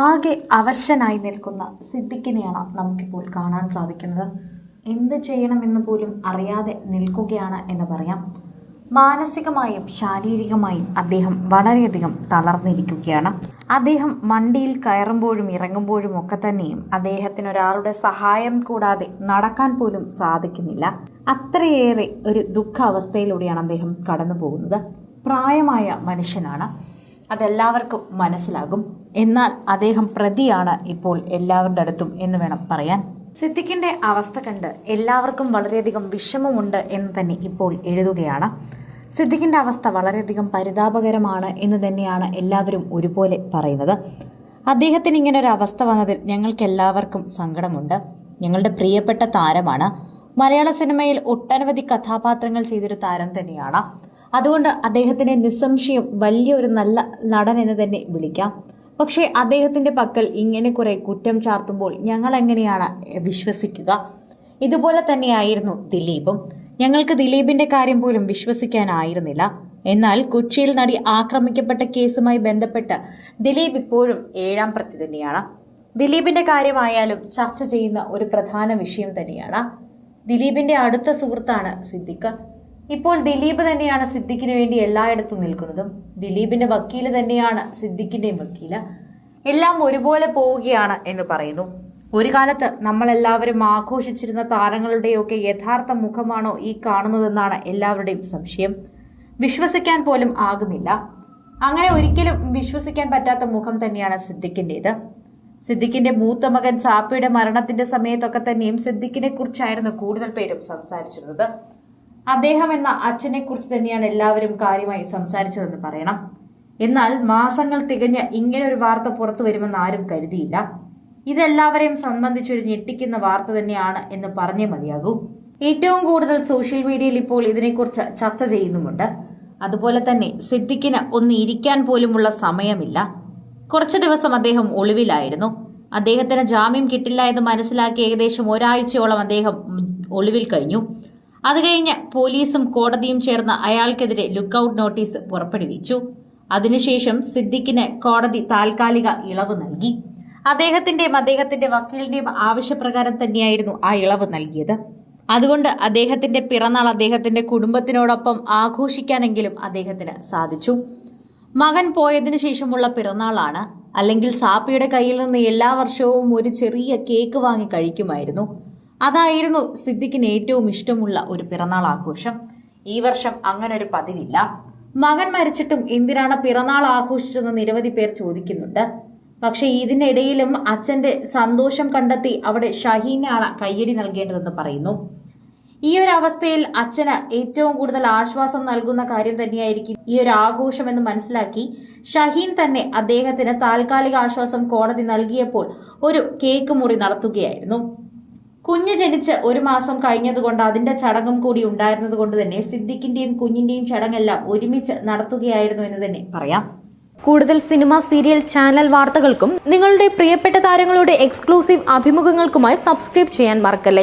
ആകെ അവശനായി നിൽക്കുന്ന സിദ്ദിഖിനെയാണ് നമുക്കിപ്പോൾ കാണാൻ സാധിക്കുന്നത്. എന്ത് ചെയ്യണമെന്ന് പോലും അറിയാതെ നിൽക്കുകയാണ് എന്ന് പറയാം. മാനസികമായും ശാരീരികമായും അദ്ദേഹം വളരെയധികം തളർന്നിരിക്കുകയാണ്. അദ്ദേഹം വണ്ടിയിൽ കയറുമ്പോഴും ഇറങ്ങുമ്പോഴും ഒക്കെ തന്നെയും അദ്ദേഹത്തിന് ഒരാളുടെ സഹായം കൂടാതെ നടക്കാൻ പോലും സാധിക്കുന്നില്ല. അത്രയേറെ ഒരു ദുഃഖാവസ്ഥയിലൂടെയാണ് അദ്ദേഹം കടന്നു പോകുന്നത് പ്രായമായ മനുഷ്യനാണ്. അതെല്ലാവർക്കും മനസ്സിലാകും. എന്നാൽ അദ്ദേഹം പ്രതിയാണ് ഇപ്പോൾ എല്ലാവരുടെ അടുത്തും എന്ന് വേണം പറയാൻ. സിദ്ദിഖിന്റെ അവസ്ഥ കണ്ട് എല്ലാവർക്കും വളരെയധികം വിഷമമുണ്ട് എന്ന് തന്നെ ഇപ്പോൾ എഴുതുകയാണ്. സിദ്ദിഖിന്റെ അവസ്ഥ വളരെയധികം പരിതാപകരമാണ് എന്ന് തന്നെയാണ് എല്ലാവരും ഒരുപോലെ പറയുന്നത്. അദ്ദേഹത്തിന് ഇങ്ങനെ ഒരു അവസ്ഥ വന്നതിൽ ഞങ്ങൾക്ക് എല്ലാവർക്കും സങ്കടമുണ്ട്. ഞങ്ങളുടെ പ്രിയപ്പെട്ട താരമാണ്. മലയാള സിനിമയിൽ ഒട്ടനവധി കഥാപാത്രങ്ങൾ ചെയ്തൊരു താരം തന്നെയാണ്. അതുകൊണ്ട് അദ്ദേഹത്തിനെ നിസ്സംശയം വലിയൊരു നല്ല നടൻ എന്ന് തന്നെ വിളിക്കാം. പക്ഷേ അദ്ദേഹത്തിന്റെ പക്കൽ ഇങ്ങനെ കുറേ കുറ്റം ചാർത്തുമ്പോൾ ഞങ്ങൾ എങ്ങനെയാണ് വിശ്വസിക്കുക? ഇതുപോലെ തന്നെയായിരുന്നു ദിലീപും. ഞങ്ങൾക്ക് ദിലീപിന്റെ കാര്യം പോലും വിശ്വസിക്കാനായിരുന്നില്ല. എന്നാൽ കൊച്ചിയിൽ നടി ആക്രമിക്കപ്പെട്ട കേസുമായി ബന്ധപ്പെട്ട് ദിലീപ് ഇപ്പോഴും ഏഴാം പ്രതി തന്നെയാണ്. ദിലീപിന്റെ കാര്യമായാലും ചർച്ച ചെയ്യുന്ന ഒരു പ്രധാന വിഷയം തന്നെയാണ്. ദിലീപിന്റെ അടുത്ത സുഹൃത്താണ് സിദ്ദിഖ്. ഇപ്പോൾ ദിലീപ് തന്നെയാണ് സിദ്ദിഖിന് വേണ്ടി എല്ലായിടത്തും നിൽക്കുന്നതും. ദിലീപിന്റെ വക്കീൽ തന്നെയാണ് സിദ്ദിഖിന്റെയും വക്കീൽ. എല്ലാം ഒരുപോലെ പോവുകയാണ് എന്ന് പറയുന്നു. ഒരു കാലത്ത് നമ്മളെല്ലാവരും ആഘോഷിച്ചിരുന്ന താരങ്ങളുടെയൊക്കെ യഥാർത്ഥ മുഖമാണോ ഈ കാണുന്നതെന്നാണ് എല്ലാവരുടെയും സംശയം. വിശ്വസിക്കാൻ പോലും ആകുന്നില്ല. അങ്ങനെ ഒരിക്കലും വിശ്വസിക്കാൻ പറ്റാത്ത മുഖം തന്നെയാണ് സിദ്ദിഖിന്റേത് സിദ്ദിഖിന്റെ മൂത്ത മകൻ സാപ്പയുടെ മരണത്തിന്റെ സമയത്തൊക്കെ തന്നെയും സിദ്ദിഖിനെ കുറിച്ചായിരുന്നു കൂടുതൽ പേരും സംസാരിച്ചിരുന്നത്. അദ്ദേഹം എന്ന അച്ഛനെ കുറിച്ച് തന്നെയാണ് എല്ലാവരും കാര്യമായി സംസാരിച്ചതെന്ന് പറയണം. എന്നാൽ മാസങ്ങൾ തികഞ്ഞ ഇങ്ങനെ ഒരു വാർത്ത പുറത്തു വരുമെന്ന് ആരും കരുതിയില്ല. ഇതെല്ലാവരെയും സംബന്ധിച്ചൊരു ഞെട്ടിക്കുന്ന വാർത്ത തന്നെയാണ് എന്ന് പറഞ്ഞേ മതിയാകൂ. ഏറ്റവും കൂടുതൽ സോഷ്യൽ മീഡിയയിൽ ഇപ്പോൾ ഇതിനെക്കുറിച്ച് ചർച്ച ചെയ്യുന്നുമുണ്ട്. അതുപോലെ തന്നെ സിദ്ദിഖിന് ഒന്ന് ഇരിക്കാൻ പോലുമുള്ള സമയമില്ല. കുറച്ച് ദിവസം അദ്ദേഹം ഒളിവിലായിരുന്നു. അദ്ദേഹത്തിന് ജാമ്യം കിട്ടില്ല എന്ന് മനസ്സിലാക്കി ഏകദേശം ഒരാഴ്ചയോളം അദ്ദേഹം ഒളിവിൽ കഴിഞ്ഞു. അത് കഴിഞ്ഞ് പോലീസും കോടതിയും ചേർന്ന് അയാൾക്കെതിരെ ലുക്കൌട്ട് നോട്ടീസ് പുറപ്പെടുവിച്ചു. അതിനുശേഷം സിദ്ദിഖിന് കോടതി താൽക്കാലിക ഇളവ് നൽകി. അദ്ദേഹത്തിന്റെയും അദ്ദേഹത്തിന്റെ വക്കീലിന്റെയും ആവശ്യപ്രകാരം തന്നെയായിരുന്നു ആ ഇളവ് നൽകിയത്. അതുകൊണ്ട് അദ്ദേഹത്തിന്റെ പിറന്നാൾ അദ്ദേഹത്തിന്റെ കുടുംബത്തിനോടൊപ്പം ആഘോഷിക്കാനെങ്കിലും അദ്ദേഹത്തിന് സാധിച്ചു. മകൻ പോയതിനു ശേഷമുള്ള പിറന്നാളാണ്. അല്ലെങ്കിൽ സാപ്പിയുടെ കയ്യിൽ നിന്ന് എല്ലാ വർഷവും ഒരു ചെറിയ കേക്ക് വാങ്ങി കഴിക്കുമായിരുന്നു. അതായിരുന്നു സിദ്ദിഖിന് ഏറ്റവും ഇഷ്ടമുള്ള ഒരു പിറന്നാൾ ആഘോഷം. ഈ വർഷം അങ്ങനെ ഒരു പതിവില്ല. മകൻ മരിച്ചിട്ടും എന്തിനാണ് പിറന്നാൾ ആഘോഷിച്ചതെന്ന് നിരവധി പേർ ചോദിക്കുന്നുണ്ട്. പക്ഷെ ഇതിനിടയിലും അച്ഛന്റെ സന്തോഷം കണ്ടെത്തി അവിടെ ഷഹീനാണ് കയ്യടി നൽകേണ്ടതെന്ന് പറയുന്നു. ഈ ഒരു അവസ്ഥയിൽ അച്ഛന് ഏറ്റവും കൂടുതൽ ആശ്വാസം നൽകുന്ന കാര്യം തന്നെയായിരിക്കും ഈ ഒരു ആഘോഷം എന്ന് മനസ്സിലാക്കി ഷഹീൻ തന്നെ അദ്ദേഹത്തിന് താൽക്കാലിക ആശ്വാസം കോടതി നൽകിയപ്പോൾ ഒരു കേക്ക് മുറി നടത്തുകയായിരുന്നു. കുഞ്ഞ് ജനിച്ച് ഒരു മാസം കഴിഞ്ഞതുകൊണ്ട് അതിന്റെ ചടങ്ങും കൂടി ഉണ്ടായിരുന്നത് കൊണ്ട് തന്നെ സിദ്ദിഖിന്റെയും കുഞ്ഞിന്റെയും ചടങ്ങെല്ലാം ഒരുമിച്ച് നടത്തുകയായിരുന്നു എന്ന് തന്നെ പറയാം. കൂടുതൽ സിനിമ സീരിയൽ ചാനൽ വാർത്തകൾക്കും നിങ്ങളുടെ പ്രിയപ്പെട്ട താരങ്ങളുടെ എക്സ്ക്ലൂസീവ് അഭിമുഖങ്ങൾക്കുമായി സബ്സ്ക്രൈബ് ചെയ്യാൻ മറക്കല്ലേ?